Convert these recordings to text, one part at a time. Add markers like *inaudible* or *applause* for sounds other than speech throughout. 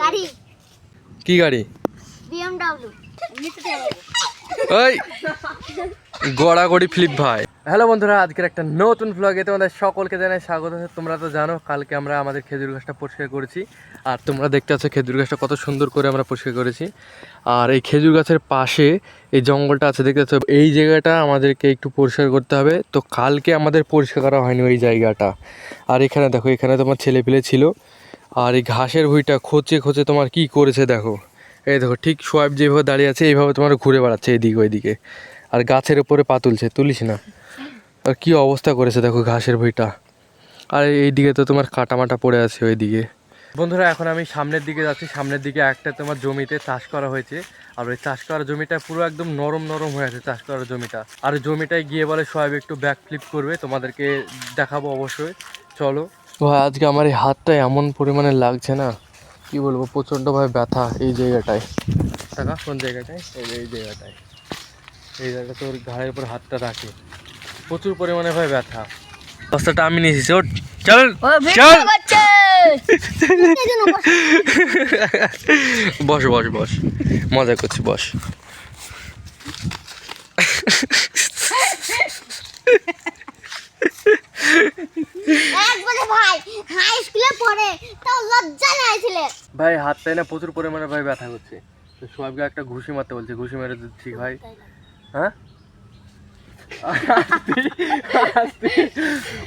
গাড়ি। কি গাড়ি? বিএমডব্লিউ ওই গড়াগড়ি ফ্লিপ ভাই। হ্যালো বন্ধুরা আজকের একটা নতুন ভ্লগে তোমাদের সকলকে জানাই স্বাগত। তোমরা তো জানো কালকে আমরা আমাদের খেজুর গাছটা পরিষ্কার করেছি। আর তোমরা দেখতে পাচ্ছ খেজুর গাছটা কত সুন্দর করে আমরা পরিষ্কার করেছি। আর এই খেজুর গাছের পাশে এই জঙ্গলটা আছে দেখতে পাচ্ছ? এই জায়গাটা আমাদেরকে একটু পরিষ্কার করতে হবে। তো কালকে আমাদের পরিষ্কার করা হয়নি ওই জায়গাটা। আর এখানে দেখো এখানে তোমার ছেলে পেলে ছিল। আর এই ঘাসের ভুঁইটা খোঁচে খোঁচে তোমার কি করেছে দেখো। এই দেখো, ঠিক সোয়াইব যেভাবে দাঁড়িয়ে আছে, এইভাবে তোমার ঘুরে বেড়াচ্ছে এদিকে ওইদিকে। আর গাছের ওপরে পা তুলছে, তুলিস না। আর কি অবস্থা করেছে দেখো ঘাসের ভুঁইটা। আর এইদিকে তো তোমার কাটা মাটা পড়ে আছে ওইদিকে। বন্ধুরা, এখন আমি সামনের দিকে যাচ্ছি। সামনের দিকে একটা তোমার জমিতে চাষ করা হয়েছে। আর ওই চাষ করা জমিটা পুরো একদম নরম নরম হয়ে আছে, চাষ করা জমিটা। আর জমিটায় গিয়ে বলে সোয়াইব একটু ব্যাক ফ্লিপ করবে, তোমাদেরকে দেখাবো অবশ্যই। চলো ভাই আজকে আমার এই হাতটা এমন পরিমাণে লাগছে না কি বলব প্রচণ্ডভাবে ব্যথা এই জায়গাটায়। টাকা? কোন জায়গাটায়? এই জায়গাটায়। এই জায়গাটা তোর ঘাড়ের উপর হাতটা রাখে। প্রচুর পরিমাণে ভাই ব্যথা। রাস্তাটা আমি নিয়েছি ওঠ চল চল। বস বস বস। মজা করছি বস একবারে ভাই হাই স্কুলে পড়ে তাও লজ্জা নাই ছেলে ভাই হাতটায় না প্রচুর পরিমাণে ভাই ব্যথা তো সোহাবকে একটা ঘুষি মারতে বলছে ঘুষি মেরে যদি ঠিক হয়? হ্যাঁ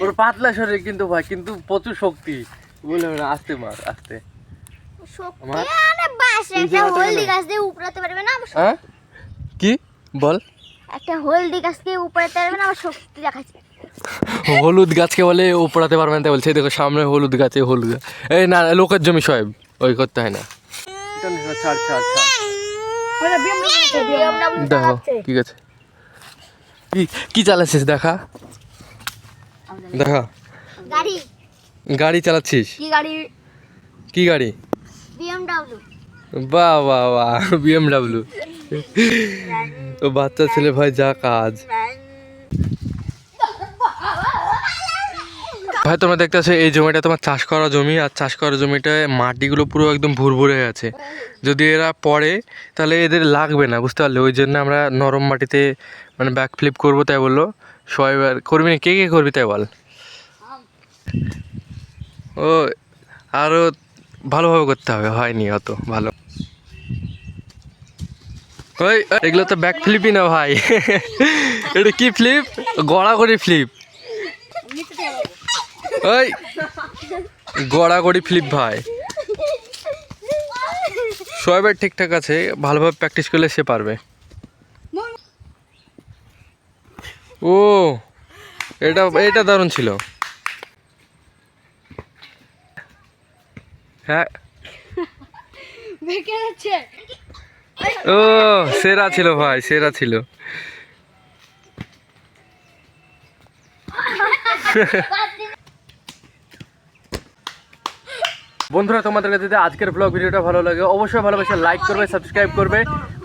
ওর পাতলা শরীর কিন্তু ভাই কিন্তু প্রচুর শক্তি। বলে না আস্তে মার আস্তে। শক্তি আমার- আরে বাস এই একটা জায়গাটা হলদি গাছ দিয়ে উপড়াতে পারবে না হ্যাঁ? কি? বল। একটা হলদি গাছ দিয়ে উপড়াতে পারবে না আমার শক্তি দেখাচ্ছে। হলুদ গাছকে বলে উপড়াতে পারবেন তাই বলছে এই দেখো সামনে হলুদ গাছে হলুদ গাছ। এই না লোকের জমি সব ওই করতে হয় না। দেখো ঠিক আছে কি কি চালাচ্ছিস দেখা? দেখা। গাড়ি। গাড়ি চালাচ্ছিস? কি গাড়ি? কি গাড়ি? বিএমডব্লিউ। বাহ বাহ বাহ বিএমডাব্লিউ। ও বাচ্চা ছেলে ভাই যা কাজ। ভাই, তোমরা দেখতে পাচ্ছ এই জমিটা তোমার চাষ করা জমি, আর চাষ করা জমিটায় মাটিগুলো পুরো একদম ভুরভুরে আছে। যদি এরা পড়ে, তাহলে এদের লাগবে না, বুঝতে পারলে? ওই জন্য আমরা নরম মাটিতে মানে ব্যাক ফ্লিপ করব, তাই বলল। সবাই করবি না? কে কে করবি তাই বল? ও আরও ভালোভাবে করতে হবে, হয়নি অত ভালো। ওই, এগুলো তো ব্যাক ফ্লিপই না ভাই। *laughs* এটা কি ফ্লিপ গড়াগড়ি ফ্লিপ ওই গড়াগড়ি ফ্লিপ ভাই। সোয়াবের ঠিকঠাক আছে ভালোভাবে প্র্যাকটিস করলে সে পারবে। ও এটা এটা দারুণ ছিল। হ্যাঁ। ও সেরা ছিল ভাই সেরা ছিল। *laughs* বন্ধুরা, তোমাদের কাছে যদি আজকের ব্লগ ভিডিওটা ভালো লাগে, অবশ্যই ভালোবাসে লাইক করবে সাবস্ক্রাইব করবে।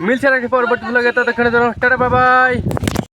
মিলছে নাকি পরবর্তী ব্লগে ততক্ষণে জন্য টাটা বাই